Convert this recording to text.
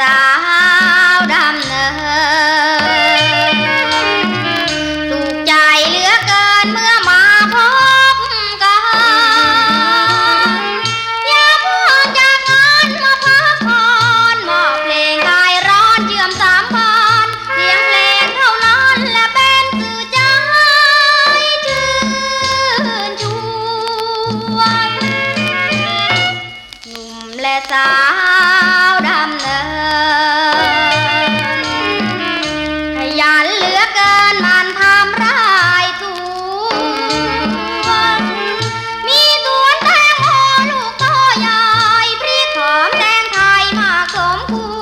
สาวดำเนินสุขใจเหลือเกินเมื่อมาพบกันอย่าเพิ่งจากงานมาพักผ่อนมอบเพลงคลายร้อนเชื่อมสามพันเสียงเพลงเท่านั้นและเป็นสื่อใจชื่นชวนหนุ่มและสาว Oh.